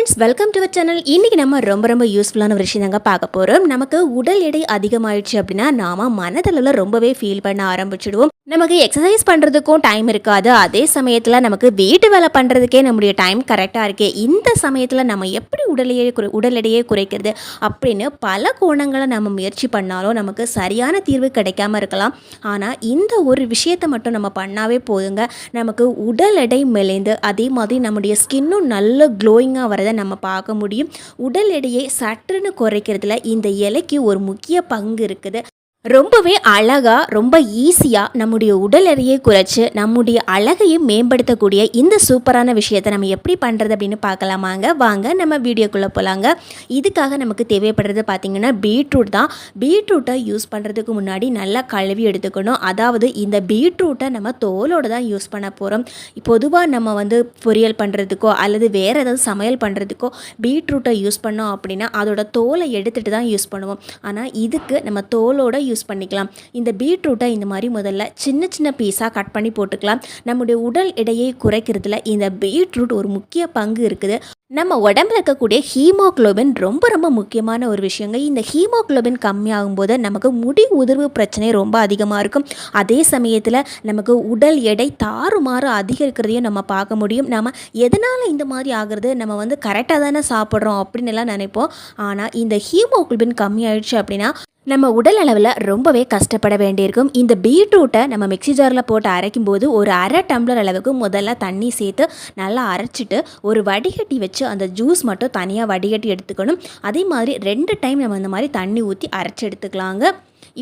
Friends welcome to channel இன்றைக்கி நம்ம ரொம்ப ரொம்ப யூஸ்ஃபுல்லான ஒரு விஷயம் தாங்க பார்க்க போகிறோம் நமக்கு உடல் எடை அதிகமாயிடுச்சு அப்படின்னா நாம மனதளவில் ரொம்பவே ஃபீல் பண்ண ஆரம்பிச்சிடுவோம். நமக்கு எக்ஸசைஸ் பண்ணுறதுக்கும் டைம் இருக்காது. அதே சமயத்தில் நமக்கு வீட்டு வேலை பண்ணுறதுக்கே நம்முடைய டைம் கரெக்டாக இருக்கே. இந்த சமயத்தில் நம்ம எப்படி உடல் குறை உடல் எடையை குறைக்கிறது அப்படின்னு பல கோணங்களை நம்ம முயற்சி பண்ணாலும் நமக்கு சரியான தீர்வு கிடைக்காம இருக்கலாம். ஆனால் இந்த ஒரு விஷயத்தை மட்டும் நம்ம பண்ணாவே போதுங்க. நமக்கு உடல் எடை மெலிந்து அதே மாதிரி நம்முடைய ஸ்கின்னும் நல்ல க்ளோயிங்காக வரது நம்ம பார்க்க முடியும்? உடல் எடையை சற்றுன்னு குறைக்கிறதுல இந்த இலைக்கு ஒரு முக்கிய பங்கு இருக்குது. ரொம்பவே அழகாக ரொம்ப ஈஸியாக நம்முடைய உடல் எடையை குறைச்சி நம்முடைய அழகையும் மேம்படுத்தக்கூடிய இந்த சூப்பரான விஷயத்தை நம்ம எப்படி பண்ணுறது அப்படின்னு பார்க்கலாமாங்க? வாங்க நம்ம வீடியோக்குள்ளே போகலாங்க இதுக்காக நமக்கு தேவைப்படுறது பார்த்திங்கன்னா பீட்ரூட் தான். பீட்ரூட்டை யூஸ் பண்ணுறதுக்கு முன்னாடி நல்லா கழுவி எடுத்துக்கணும். அதாவது இந்த பீட்ரூட்டை நம்ம தோலோடு தான் யூஸ் பண்ண போகிறோம் பொதுவாக நம்ம வந்து பொரியல் பண்ணுறதுக்கோ அல்லது வேறு ஏதாவது சமையல் பண்ணுறதுக்கோ பீட்ரூட்டை யூஸ் பண்ணோம் அப்படின்னா அதோட தோலை எடுத்துகிட்டு தான் யூஸ் பண்ணுவோம். ஆனால் இதுக்கு நம்ம தோலோட யூஸ் பண்ணிக்கலாம். இந்த பீட்ரூட்டை இந்த மாதிரி முதல்ல சின்ன சின்ன பீஸாக கட் பண்ணி போட்டுக்கலாம். நம்முடைய உடல் எடையை குறைக்கிறதுல இந்த பீட்ரூட் ஒரு முக்கிய பங்கு இருக்குது. நம்ம உடம்புல இருக்கக்கூடிய ஹீமோக்ளோபின் ரொம்ப ரொம்ப முக்கியமான ஒரு விஷயங்க. இந்த ஹீமோக்ளோபின் கம்மியாகும் போது நமக்கு முடி உதிர்வு பிரச்சனை ரொம்ப அதிகமாக இருக்கும். அதே சமயத்தில் நமக்கு உடல் எடை தாறுமாறு அதிகரிக்கிறதையும் நம்ம பார்க்க முடியும். நம்ம எதனால் இந்த மாதிரி ஆகிறது? நம்ம வந்து கரெக்டாக தானே சாப்பிட்றோம் அப்படின்னு எல்லாம் நினைப்போம். ஆனால் இந்த ஹீமோக்ளோபின் கம்மியாயிடுச்சு அப்படின்னா நம்ம உடல் அளவில் ரொம்பவே கஷ்டப்பட வேண்டியிருக்கும். இந்த பீட்ரூட்டை நம்ம மிக்ஸி ஜாரில் போட்டு அரைக்கும் போது ஒரு அரை டம்ளர் அளவுக்கு முதல்ல தண்ணி சேர்த்து நல்லா அரைச்சிட்டு ஒரு வடிகட்டி வச்சு அந்த ஜூஸ் மட்டும் தனியாக வடிகட்டி எடுத்துக்கணும். அதே மாதிரி ரெண்டு டைம் நம்ம இந்த மாதிரி தண்ணி ஊற்றி அரைச்சி எடுத்துக்கலாங்க.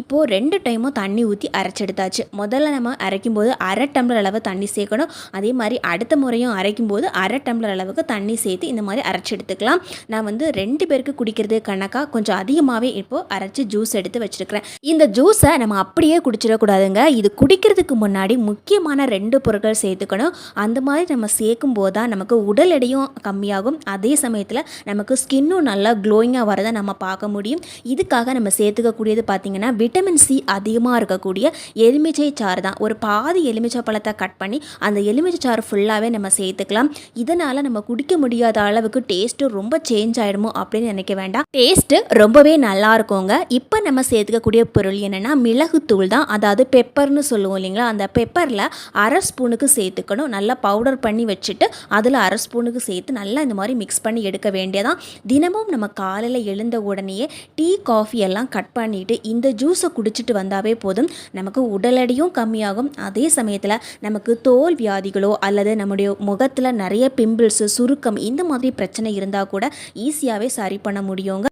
இப்போது ரெண்டு டைமும் தண்ணி ஊற்றி அரைச்செடுத்தாச்சு. முதல்ல நம்ம அரைக்கும் போது அரை டம்ளர் அளவு தண்ணி சேர்க்கணும். அதே மாதிரி அடுத்த முறையும் அரைக்கும் போது அரை டம்ளர் அளவுக்கு தண்ணி சேர்த்து இந்த மாதிரி அரைச்சி எடுத்துக்கலாம் நான் வந்து ரெண்டு பேருக்கு குடிக்கிறது கணக்காக கொஞ்சம் அதிகமாகவே இப்போது அரைச்சி ஜூஸ் எடுத்து வச்சுருக்கிறேன். இந்த ஜூஸை நம்ம அப்படியே குடிச்சிடக்கூடாதுங்க. இது குடிக்கிறதுக்கு முன்னாடி முக்கியமான ரெண்டு பொருட்கள் சேர்த்துக்கணும். அந்த மாதிரி நம்ம சேர்க்கும் போது தான் நமக்கு உடல் எடையும் கம்மியாகும். அதே சமயத்தில் நமக்கு ஸ்கின்னும் நல்லா க்ளோயிங்காக வரதை நம்ம பார்க்க முடியும். இதுக்காக நம்ம சேர்த்துக்கக்கூடியது பார்த்திங்கன்னா விட்டமின் சி அதிகமாக இருக்கக்கூடிய எலுமிச்சை சாறு தான். ஒரு பாதி எலுமிச்சை பழத்தை கட் பண்ணி அந்த எலுமிச்சை சாறு ஃபுல்லாகவே நம்ம சேர்த்துக்கலாம். இதனால் நம்ம குடிக்க முடியாத அளவுக்கு டேஸ்ட்டு ரொம்ப சேஞ்ச் ஆகிடுமோ அப்படின்னு நினைக்க வேண்டாம். டேஸ்ட்டு ரொம்பவே நல்லா இருக்குங்க. இப்போ நம்ம சேர்த்துக்கக்கூடிய பொருள் என்னென்னா மிளகுத்தூள் தான். அதாவது பெப்பர்னு சொல்லுவோம் இல்லைங்களா? அந்த பெப்பரில் அரை ஸ்பூனுக்கு சேர்த்துக்கணும். நல்லா பவுடர் பண்ணி வச்சுட்டு அதில் அரை ஸ்பூனுக்கு சேர்த்து நல்லா இந்த மாதிரி மிக்ஸ் பண்ணி எடுக்க வேண்டியதான் தினமும் நம்ம காலையில் எழுந்த உடனேயே டீ காஃபி எல்லாம் கட் பண்ணிவிட்டு இந்த ஜூஸ் ஜூஸை குடிச்சிட்டு வந்தாவே போதும். நமக்கு உடல் கம்மியாகும். அதே சமயத்தில் நமக்கு தோல் வியாதிகளோ அல்லது நம்முடைய முகத்தில் நிறைய பிம்பிள்ஸு சுருக்கம் இந்த மாதிரி பிரச்சனை இருந்தால் கூட ஈஸியாகவே சரி பண்ண முடியுங்க.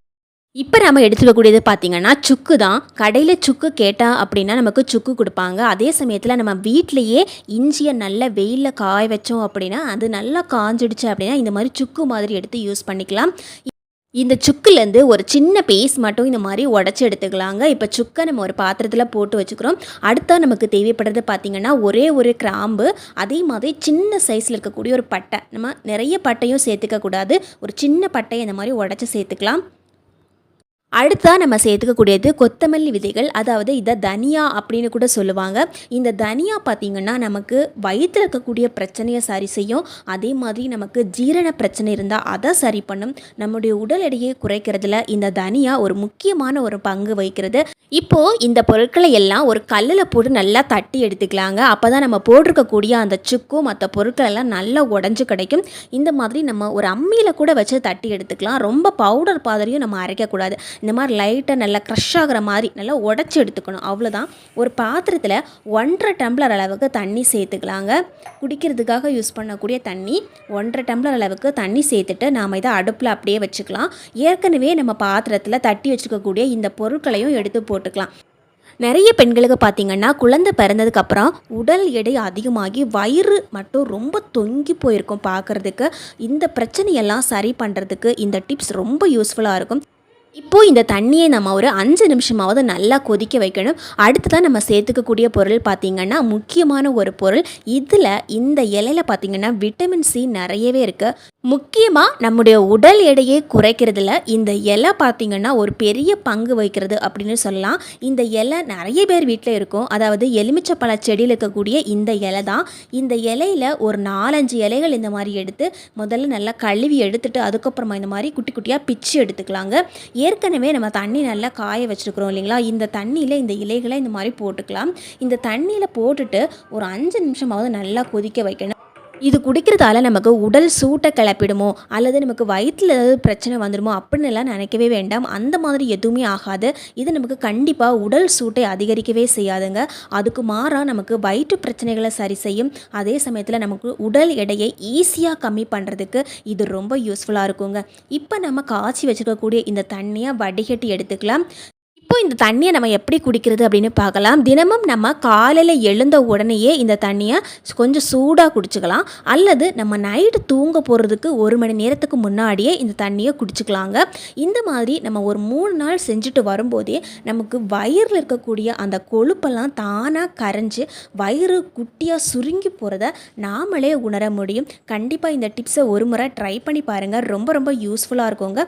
இப்போ நம்ம எடுத்துக்கக்கூடியது பார்த்திங்கன்னா சுக்கு தான். கடையில் சுக்கு கேட்டால் அப்படின்னா நமக்கு சுக்கு கொடுப்பாங்க. அதே சமயத்தில் நம்ம வீட்டிலையே இஞ்சியை நல்ல வெயிலில் காய வச்சோம் அப்படின்னா அது நல்லா காஞ்சிடுச்சு அப்படின்னா இந்த மாதிரி சுக்கு மாதிரி எடுத்து யூஸ் பண்ணிக்கலாம். இந்த சுக்குலேருந்து ஒரு சின்ன பீஸ் மட்டும் இந்த மாதிரி உடச்சி எடுத்துக்கலாங்க. இப்போ சுக்கை நம்ம ஒரு பாத்திரத்தில் போட்டு வச்சுக்கிறோம். அடுத்தா நமக்கு தேவைப்படுறது பார்த்திங்கன்னா ஒரே ஒரு கிராம்பு அதே மாதிரி சின்ன சைஸில் இருக்கக்கூடிய ஒரு பட்டை. நம்ம நிறைய பட்டையும் சேர்த்துக்கக்கூடாது ஒரு சின்ன பட்டையை இந்த மாதிரி உடச்சி சேர்த்துக்கலாம். அடுத்ததாக நம்ம சேர்த்துக்கக்கூடியது கொத்தமல்லி விதைகள். அதாவது இதை தனியா அப்படின்னு கூட சொல்லுவாங்க. இந்த தனியா பார்த்திங்கன்னா நமக்கு வயிற்றில் இருக்கக்கூடிய பிரச்சனையை சரி செய்யும். அதே மாதிரி நமக்கு ஜீரண பிரச்சனை இருந்தால் அதை சரி பண்ணும். நம்முடைய உடல் எடையை குறைக்கிறதுல இந்த தனியா ஒரு முக்கியமான ஒரு பங்கு வகிக்கிறது. இப்போது இந்த பொருட்களை எல்லாம் ஒரு கல்லில் போட்டு நல்லா தட்டி எடுத்துக்கலாங்க. அப்போ தான் நம்ம போட்டிருக்கக்கூடிய அந்த சுக்கும் மற்ற பொருட்கள் எல்லாம் நல்லா உடஞ்சி கிடைக்கும். இந்த மாதிரி நம்ம ஒரு அம்மியில் கூட வச்சு தட்டி எடுத்துக்கலாம். ரொம்ப பவுடர் பாதரையும் நம்ம அரைக்கக்கூடாது. இந்த மாதிரி லைட்டாக நல்லா க்ரஷ் ஆகிற மாதிரி நல்லா உடச்சி எடுத்துக்கணும். அவ்வளோதான் ஒரு பாத்திரத்தில் ஒன்றரை டம்ளர் அளவுக்கு தண்ணி சேர்த்துக்கலாங்க. குடிக்கிறதுக்காக யூஸ் பண்ணக்கூடிய தண்ணி ஒன்றரை டம்ளர் அளவுக்கு தண்ணி சேர்த்துட்டு நாம் இதை அடுப்பில் அப்படியே வச்சுக்கலாம். ஏற்கனவே நம்ம பாத்திரத்தில் தட்டி வச்சுக்கக்கூடிய இந்த பொருட்களையும் எடுத்து போட்டுக்கலாம். நிறைய பெண்களுக்கு பார்த்திங்கன்னா குழந்தை பிறந்ததுக்கப்புறம் உடல் எடை அதிகமாகி வயிறு மட்டும் ரொம்ப தொங்கி போயிருக்கும் பார்க்குறதுக்கு இந்த பிரச்சனையெல்லாம் சரி பண்ணுறதுக்கு இந்த டிப்ஸ் ரொம்ப யூஸ்ஃபுல்லாக இருக்கும். இப்போ இந்த தண்ணியை நம்ம ஒரு அஞ்சு நிமிஷமாவது நல்லா கொதிக்க வைக்கணும். அடுத்ததான் நம்ம சேர்த்துக்கக்கூடிய பொருள் பார்த்திங்கன்னா முக்கியமான ஒரு பொருள். இதில் இந்த இலையில பார்த்திங்கன்னா விட்டமின் சி நிறையவே இருக்குது முக்கியமாக நம்முடைய உடல் எடையை குறைக்கிறதுல இந்த இலை பார்த்திங்கன்னா ஒரு பெரிய பங்கு வகிக்கிறது அப்படின்னு சொல்லலாம். இந்த இலை நிறைய பேர் வீட்டில் இருக்கும். அதாவது எலுமிச்சப்பழ செடியில் இருக்கக்கூடிய இந்த இலை தான். இந்த இலையில ஒரு நாலஞ்சு இலைகள் இந்த மாதிரி எடுத்து முதல்ல நல்லா கழுவி எடுத்துட்டு அதுக்கப்புறமா இந்த மாதிரி குட்டி குட்டியாக பிச்சு எடுத்துக்கலாங்க. ஏற்கனவே நம்ம தண்ணி நல்லா காய வச்சுருக்குறோம் இல்லைங்களா? இந்த தண்ணியில் இந்த இலைகளை இந்த மாதிரி போட்டுக்கலாம். இந்த தண்ணியில் போட்டுட்டு ஒரு அஞ்சு நிமிஷமாவது நல்லா கொதிக்க வைக்கணும். இது குடிக்கிறதால நமக்கு உடல் சூட்டை கிளப்பிடுமோ அல்லது நமக்கு வயிற்றில் ஏதாவது பிரச்சனை வந்துடுமோ அப்படின்னு எல்லாம் நினைக்கவே வேண்டாம். அந்த மாதிரி எதுவுமே ஆகாது. இது நமக்கு கண்டிப்பாக உடல் சூட்டை அதிகரிக்கவே செய்யாதுங்க. அதுக்கு மாறாக நமக்கு வயிற்று பிரச்சனைகளை சரி செய்யும். அதே சமயத்தில் நமக்கு உடல் எடையை ஈஸியாக கம்மி பண்ணுறதுக்கு இது ரொம்ப யூஸ்ஃபுல்லாக இருக்குங்க. இப்போ நம்ம காய்ச்சி வச்சுருக்கக்கூடிய இந்த தண்ணியை வடிகட்டி எடுத்துக்கலாம். இப்போ இந்த தண்ணியை நம்ம எப்படி குடிக்கிறது அப்படின்னு பார்க்கலாம். தினமும் நம்ம காலையில் எழுந்த உடனேயே இந்த தண்ணியை கொஞ்சம் சூடாக குடிச்சுக்கலாம். அல்லது நம்ம நைட்டு தூங்க போகிறதுக்கு ஒரு மணி நேரத்துக்கு முன்னாடியே இந்த தண்ணியை குடிச்சுக்கலாங்க. இந்த மாதிரி நம்ம ஒரு மூணு நாள் செஞ்சுட்டு வரும்போதே நமக்கு வயிறில் இருக்கக்கூடிய அந்த கொழுப்பெல்லாம் தானாக கரைஞ்சி வயிறு குட்டியாக சுருங்கி போகிறத நாமளே உணர முடியும். கண்டிப்பாக இந்த டிப்ஸை ஒரு முறை ட்ரை பண்ணி பாருங்கள் ரொம்ப ரொம்ப யூஸ்ஃபுல்லாக இருக்குங்க.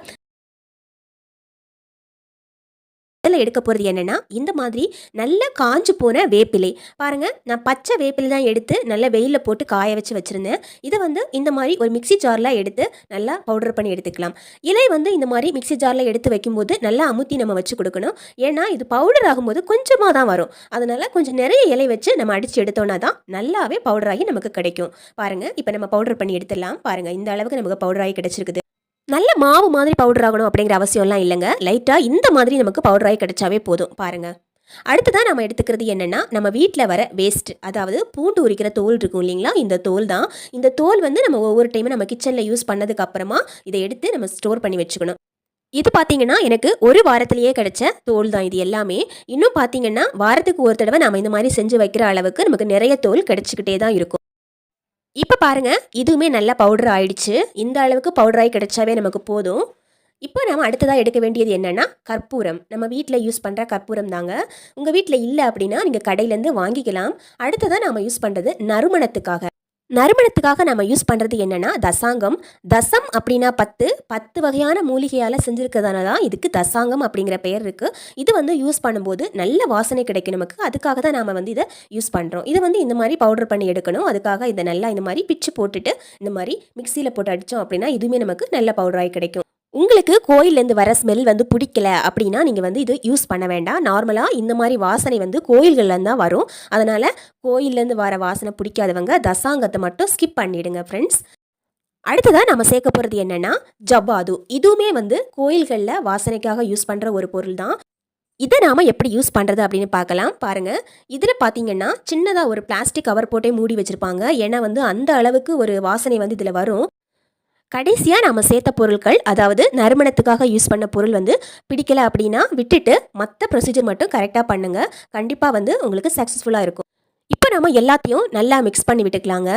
முதல்ல எடுக்க போகிறது என்னென்னா இந்த மாதிரி நல்லா காஞ்சு போன வேப்பிலை. பாருங்கள் நான் பச்சை வேப்பிலை தான் எடுத்து நல்லா வெயிலில் போட்டு காய வச்சு வச்சுருந்தேன். இதை வந்து இந்த மாதிரி ஒரு மிக்ஸி ஜாரில் எடுத்து நல்லா பவுடர் பண்ணி எடுத்துக்கலாம். இலை வந்து இந்த மாதிரி மிக்ஸி ஜாரில் எடுத்து வைக்கும்போது நல்லா அமுத்தி நம்ம வச்சு கொடுக்கணும். ஏன்னா இது பவுடர் ஆகும்போது கொஞ்சமாக தான் வரும். அதனால் கொஞ்சம் நிறைய இலை வச்சு நம்ம அடித்து எடுத்தோன்னா தான் நல்லாவே பவுடராகி நமக்கு கிடைக்கும். பாருங்கள் இப்போ நம்ம பவுடர் பண்ணி எடுத்துடலாம். பாருங்கள் இந்த அளவுக்கு நமக்கு பவுடராகி கிடச்சிருக்குது. நல்ல மாவு மாதிரி பவுடர் ஆகணும் அப்படிங்கிற அவசியம்லாம் இல்லைங்க. லைட்டாக இந்த மாதிரி நமக்கு பவுடராகி கிடைச்சாவே போதும். பாருங்கள் அடுத்ததான் நம்ம எடுத்துக்கிறது என்னென்னா நம்ம வீட்டில் வர வேஸ்ட் அதாவது பூண்டு உரிக்கிற தோல் இருக்கும் இல்லைங்களா? இந்த தோல் தான். இந்த தோல் வந்து நம்ம ஒவ்வொரு டைமும் நம்ம கிச்சனில் யூஸ் பண்ணதுக்கு அப்புறமா இதை எடுத்து நம்ம ஸ்டோர் பண்ணி வச்சுக்கணும். இது பார்த்தீங்கன்னா எனக்கு ஒரு வாரத்திலேயே கிடைச்ச தோல் தான் இது எல்லாமே. இன்னும் பார்த்தீங்கன்னா வாரத்துக்கு ஒரு தடவை நம்ம இந்த மாதிரி செஞ்சு வைக்கிற அளவுக்கு நமக்கு நிறைய தோல் கிடைச்சிக்கிட்டே தான் இருக்கும். இப்போ பாருங்க இதுவுமே நல்லா பவுடர் ஆயிடுச்சு. இந்த அளவுக்கு பவுடர் ஆகி கிடைச்சாவே நமக்கு போதும். இப்போ நம்ம அடுத்ததாக எடுக்க வேண்டியது என்னென்னா கற்பூரம். நம்ம வீட்டில் யூஸ் பண்ணுற கற்பூரம் தாங்க. உங்கள் வீட்டில் இல்லை அப்படின்னா நீங்கள் கடையிலேருந்து வாங்கிக்கலாம். அடுத்ததாக நாம் யூஸ் பண்ணுறது நறுமணத்துக்காக. நறுமணத்துக்காக நம்ம யூஸ் பண்ணுறது என்னென்னா தசாங்கம். தசம் அப்படின்னா பத்து. பத்து வகையான மூலிகையால் செஞ்சுருக்கிறதால தான் இதுக்கு தசாங்கம் அப்படிங்கிற பெயர் இருக்குது இது வந்து யூஸ் பண்ணும்போது நல்ல வாசனை கிடைக்கும் நமக்கு. அதுக்காக தான் நாம் வந்து இதை யூஸ் பண்ணுறோம் இது வந்து இந்த மாதிரி பவுடர் பண்ணி எடுக்கணும். அதுக்காக இதை நல்லா இந்த மாதிரி பிச்சு போட்டுட்டு இந்த மாதிரி மிக்சியில் போட்டு அடித்தோம் அப்படின்னா இதுவுமே நமக்கு நல்ல பவுடராகி கிடைக்கும். உங்களுக்கு கோயிலேருந்து வர ஸ்மெல் வந்து பிடிக்கல அப்படின்னா நீங்கள் வந்து இது யூஸ் பண்ண வேண்டாம். நார்மலாக இந்த மாதிரி வாசனை வந்து கோயில்கள்லேருந்து தான் வரும். அதனால் கோயிலேருந்து வர வாசனை பிடிக்காதவங்க தசாங்கத்தை மட்டும் ஸ்கிப் பண்ணிடுங்க ஃப்ரெண்ட்ஸ் அடுத்ததாக நம்ம சேர்க்க போகிறது என்னென்னா ஜவ்வாது. இதுவுமே வந்து கோயில்களில் வாசனைக்காக யூஸ் பண்ணுற ஒரு பொருள் தான் இதை நாம் எப்படி யூஸ் பண்ணுறது அப்படின்னு பார்க்கலாம். பாருங்கள் இதில் பார்த்தீங்கன்னா சின்னதாக ஒரு பிளாஸ்டிக் கவர் போட்டே மூடி வச்சுருப்பாங்க. ஏன்னா வந்து அந்த அளவுக்கு ஒரு வாசனை வந்து இதில் வரும். கடைசியாக நம்ம சேர்த்த பொருட்கள் அதாவது நறுமணத்துக்காக யூஸ் பண்ண பொருள் வந்து பிடிக்கல அப்படின்னா விட்டுட்டு மற்ற ப்ரொசீஜர் மட்டும் கரெக்டாக பண்ணுங்கள் கண்டிப்பாக வந்து உங்களுக்கு சக்ஸஸ்ஃபுல்லாக இருக்கும். இப்போ நம்ம எல்லாத்தையும் நல்லா மிக்ஸ் பண்ணி விட்டுக்கலாங்க.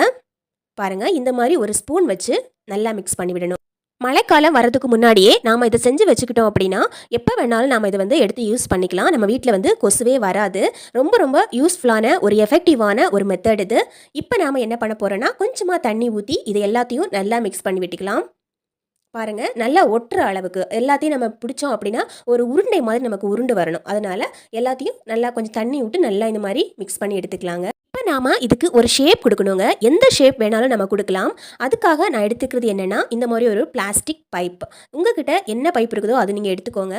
பாருங்கள் இந்த மாதிரி ஒரு ஸ்பூன் வச்சு நல்லா மிக்ஸ் பண்ணி விடணும். மழைக்காலம் வரதுக்கு முன்னாடியே நாம் இதை செஞ்சு வச்சுக்கிட்டோம் அப்படின்னா எப்போ வேணாலும் நாம் இதை வந்து எடுத்து யூஸ் பண்ணிக்கலாம். நம்ம வீட்டில் வந்து கொசுவே வராது. ரொம்ப ரொம்ப யூஸ்ஃபுல்லான ஒரு எஃபெக்டிவான ஒரு மெத்தட் இது. இப்போ நாம் என்ன பண்ண போகிறோன்னா கொஞ்சமாக தண்ணி ஊற்றி இது எல்லாத்தையும் நல்லா மிக்ஸ் பண்ணி விட்டுக்கலாம். பாருங்கள் நல்லா ஒட்டுற அளவுக்கு எல்லாத்தையும் நம்ம பிடிச்சோம் அப்படின்னா ஒரு உருண்டை மாதிரி நமக்கு உருண்டு வரணும். அதனால் எல்லாத்தையும் நல்லா கொஞ்சம் தண்ணி விட்டு நல்லா இந்த மாதிரி மிக்ஸ் பண்ணி எடுத்துக்கலாங்க. இப்போ நாம் இதுக்கு ஒரு ஷேப் கொடுக்கணுங்க. எந்த ஷேப் வேணாலும் நம்ம கொடுக்கலாம். அதுக்காக நான் எடுத்துக்கிறது என்னென்னா இந்த மாதிரி ஒரு பிளாஸ்டிக் பைப் உங்ககிட்ட என்ன பைப் இருக்குதோ அது நீங்கள் எடுத்துக்கோங்க.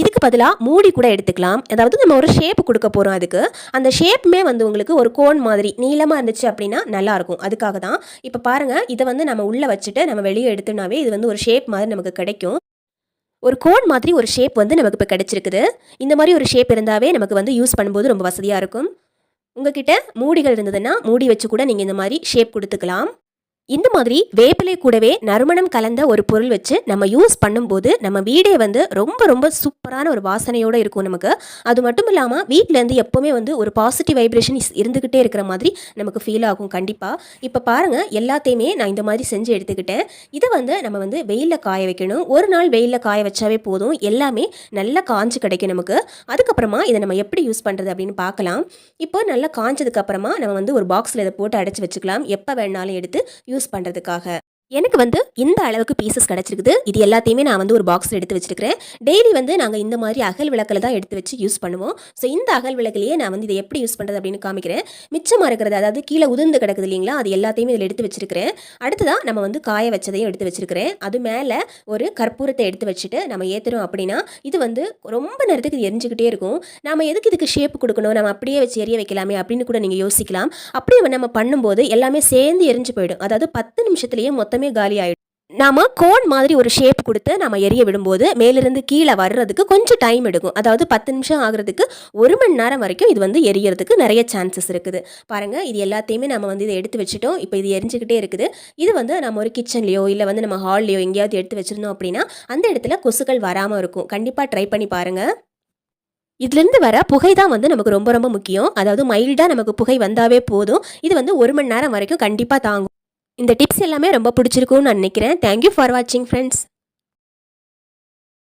இதுக்கு பதிலாக மூடி கூட எடுத்துக்கலாம். அதாவது நம்ம ஒரு ஷேப் கொடுக்க போகிறோம் அதுக்கு. அந்த ஷேப்புமே வந்து உங்களுக்கு ஒரு கோன் மாதிரி நீளமாக இருந்துச்சு அப்படின்னா நல்லாயிருக்கும் அதுக்காக தான். இப்போ பாருங்கள் இதை வந்து நம்ம உள்ளே வச்சுட்டு நம்ம வெளியே எடுத்தோம்னாவே இது வந்து ஒரு ஷேப் மாதிரி நமக்கு கிடைக்கும். ஒரு கோன் மாதிரி ஒரு ஷேப் வந்து நமக்கு இப்போ கிடைச்சிருக்குது. இந்த மாதிரி ஒரு ஷேப் இருந்தாவே நமக்கு வந்து யூஸ் பண்ணும்போது ரொம்ப வசதியாக இருக்கும். உங்ககிட்ட மூடிகள் இருந்ததுன்னா மூடி வச்சு கூட நீங்கள் இந்த மாதிரி ஷேப் கொடுத்துக்கலாம். இந்த மாதிரி வேப்பிலை கூடவே நறுமணம் கலந்த ஒரு பொருள் வச்சு நம்ம யூஸ் பண்ணும்போது நம்ம வீடே வந்து ரொம்ப ரொம்ப சூப்பரான ஒரு வாசனையோடு இருக்கும் நமக்கு. அது மட்டும் இல்லாமல் வீட்டிலேருந்து எப்போவுமே வந்து ஒரு பாசிட்டிவ் வைப்ரேஷன் இருந்துக்கிட்டே இருக்கிற மாதிரி நமக்கு ஃபீல் ஆகும் கண்டிப்பாக இப்போ பாருங்கள் எல்லாத்தையுமே நான் இந்த மாதிரி செஞ்சு எடுத்துக்கிட்டேன். இதை வந்து நம்ம வந்து வெயிலில் காய வைக்கணும். ஒரு நாள் வெயிலில் காய வச்சாவே போதும். எல்லாமே நல்லா காஞ்சு கிடைக்கும் நமக்கு. அதுக்கப்புறமா இதை நம்ம எப்படி யூஸ் பண்ணுறது அப்படின்னு பார்க்கலாம். இப்போ நல்லா காஞ்சதுக்கப்புறமா நம்ம வந்து ஒரு பாக்ஸில் இதை போட்டு அடைச்சி வச்சுக்கலாம். எப்போ வேணாலும் எடுத்து யூஸ் பண்ணுறதுக்காக எனக்கு வந்து இந்த அளவுக்கு பீசஸ் கிடச்சிருக்குது. இது எல்லாத்தையுமே நான் வந்து ஒரு பாக்ஸில் எடுத்து வச்சிருக்கிறேன். டெய்லி வந்து நாங்கள் இந்த மாதிரி அகல் விளக்கில் தான் எடுத்து வச்சு யூஸ் பண்ணுவோம். ஸோ இந்த அகல் விளக்குலேயே நான் வந்து இதை எப்படி யூஸ் பண்ணுறது அப்படின்னு காமிக்கிறேன். மிச்சமாக இருக்கிறது அதாவது கீழே உதிர்ந்து கிடக்குது இல்லைங்களா அது எல்லாத்தையுமே இதில் எடுத்து வச்சிருக்கிறேன். அடுத்ததான் நம்ம வந்து காய வச்சதையும் எடுத்து வச்சிருக்கிறேன். அது மேலே ஒரு கற்பூரத்தை எடுத்து வச்சுட்டு நம்ம ஏற்றுறோம் அப்படின்னா இது வந்து ரொம்ப நேரத்துக்கு இது எரிஞ்சுக்கிட்டே இருக்கும். நம்ம எதுக்கு இதுக்கு ஷேப் கொடுக்கணும்? நம்ம அப்படியே வச்சு எரிய வைக்கலாமே அப்படின்னு கூட நீங்கள் யோசிக்கலாம். அப்படியே நம்ம பண்ணும்போது எல்லாமே சேர்ந்து எரிஞ்சு போயிடும். அதாவது பத்து நிமிஷத்துலேயே மொத்தமே காலி ஆகிடும் நாம கோன் மாதிரி ஒரு ஷேப் கொடுத்து நம்ம எரிய விடும்போது மேலிருந்து கீழே வர்றதுக்கு கொஞ்சம் டைம் எடுக்கும். அதாவது பத்து நிமிஷம் ஆகுறதுக்கு ஒரு மணி நேரம் வரைக்கும் இது வந்து எரியறதுக்கு நிறைய சான்சஸ் இருக்குது. பாருங்க இது எல்லாத்தையுமே நம்ம வந்து இதை எடுத்து வச்சுட்டோம். இப்போ இது எரிஞ்சுக்கிட்டே இருக்குது. இது வந்து நம்ம ஒரு கிச்சன்லையோ இல்லை வந்து நம்ம ஹால்லையோ எங்கேயாவது எடுத்து வச்சிருந்தோம் அப்படின்னா அந்த இடத்துல கொசுக்கள் வராமல் இருக்கும். கண்டிப்பாக ட்ரை பண்ணி பாருங்க. இதுலேருந்து வர புகை தான் வந்து நமக்கு ரொம்ப ரொம்ப முக்கியம். அதாவது மைல்டாக நமக்கு புகை வந்தாவே போதும். இது வந்து ஒரு மணி நேரம் வரைக்கும் கண்டிப்பாக தாங்கும். இந்த டிப்ஸ் எல்லாமே ரொம்ப பிடிச்சிருக்கும்னு நான் நினைக்கிறேன். தேங்க்யூ ஃபார் வாட்சிங் ஃப்ரெண்ட்ஸ்